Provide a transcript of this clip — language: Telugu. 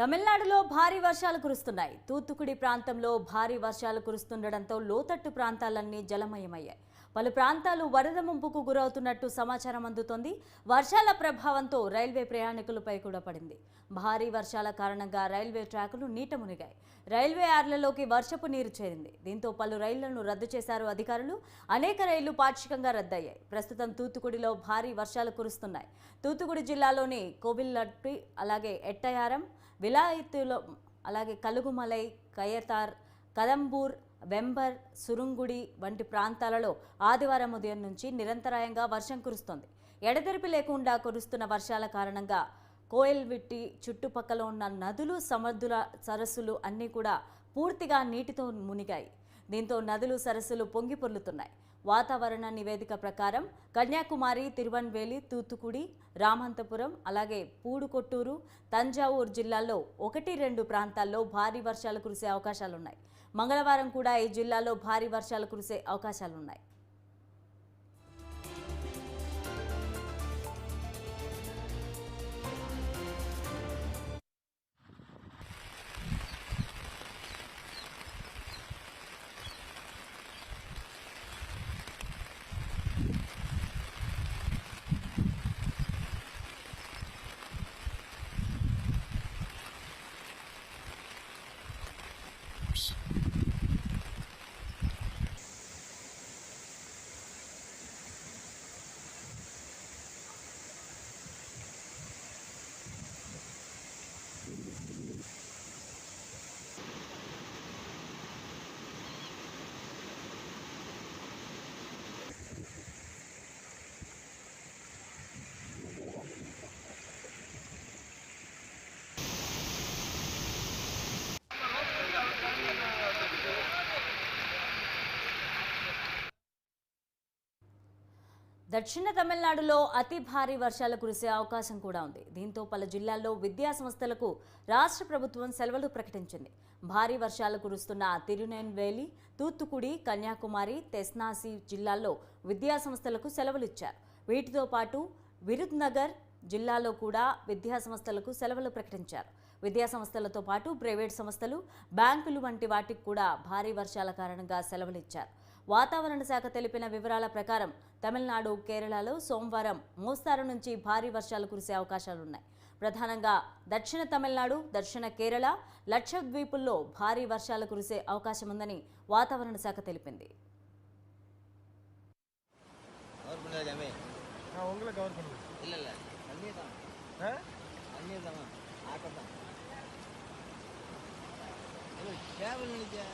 తమిళనాడులో భారీ వర్షాలు కురుస్తున్నాయి. తూత్తుకుడి ప్రాంతంలో భారీ వర్షాలు కురుస్తుండటంతో లోతట్టు ప్రాంతాలన్నీ జలమయమయ్యాయి. పలు ప్రాంతాలు వరద ముంపుకు గురవుతున్నట్టు సమాచారం అందుతోంది. వర్షాల ప్రభావంతో రైల్వే ప్రయాణికులపై కూడా పడింది. భారీ వర్షాల కారణంగా రైల్వే ట్రాకులు నీట మునిగాయి. రైల్వే ఆర్లలోకి వర్షపు నీరు చేరింది. దీంతో పలు రైళ్ళను రద్దు చేశారు అధికారులు. అనేక రైళ్ళు పాక్షికంగా రద్దయ్యాయి. ప్రస్తుతం తూత్తుకుడిలో భారీ వర్షాలు కురుస్తున్నాయి. తూత్తుకుడి జిల్లాలోని కోవిల్లట్టి అలాగే ఎట్టయారం విలాయత్తులో అలాగే కలుగుమలై కయతార్ కదంబూర్ వెంబర్ సురుంగుడి వంటి ప్రాంతాలలో ఆదివారం ఉదయం నుంచి నిరంతరాయంగా వర్షం కురుస్తోంది. ఎడతెరిపి లేకుండా కురుస్తున్న వర్షాల కారణంగా కోయల్విట్టి చుట్టుపక్కల ఉన్న నదులు సమర్థుల సరస్సులు అన్నీ కూడా పూర్తిగా నీటితో మునిగాయి. దీంతో నదులు సరస్సులు పొంగి పొర్లుతున్నాయి. వాతావరణ నివేదిక ప్రకారం కన్యాకుమారి తిరువన్వేలి తూత్తుకుడి రామంతపురం అలాగే పూడుకొట్టూరు తంజావూరు జిల్లాల్లో ఒకటి రెండు ప్రాంతాల్లో భారీ వర్షాలు కురిసే అవకాశాలున్నాయి. మంగళవారం కూడా ఈ జిల్లాలో భారీ వర్షాలు కురిసే అవకాశాలున్నాయి. దక్షిణ తమిళనాడులో అతి భారీ వర్షాలు కురిసే అవకాశం కూడా ఉంది. దీంతో పలు జిల్లాల్లో విద్యా సంస్థలకు రాష్ట్ర ప్రభుత్వం సెలవులు ప్రకటించింది. భారీ వర్షాలు కురుస్తున్న తిరునెల్వేలి తూత్తుకుడి కన్యాకుమారి తెస్నాసి జిల్లాల్లో విద్యా సంస్థలకు సెలవులు ఇచ్చారు. వీటితో పాటు విరుద్నగర్ జిల్లాలో కూడా విద్యా సంస్థలకు సెలవులు ప్రకటించారు. విద్యా సంస్థలతో పాటు ప్రైవేట్ సంస్థలు బ్యాంకులు వంటి వాటికి కూడా భారీ వర్షాల కారణంగా సెలవులు ఇచ్చారు. వాతావరణ శాఖ తెలిపిన వివరాల ప్రకారం తమిళనాడు కేరళలో సోమవారం మోస్తారు నుంచి భారీ వర్షాలు కురిసే అవకాశాలున్నాయి ప్రధానంగా దక్షిణ తమిళనాడు దక్షిణ కేరళ లక్షద్వీపుల్లో భారీ వర్షాలు కురిసే అవకాశం ఉందని వాతావరణ శాఖ తెలిపింది கவர் பண்ணல ஜாமே நான் உங்களை கவர் பண்ணுவேன் இல்லை இல்லை தண்ணி தான் ஆ தண்ணி தான் ஆட்டம் தான் கேபிள் நினைச்சேன்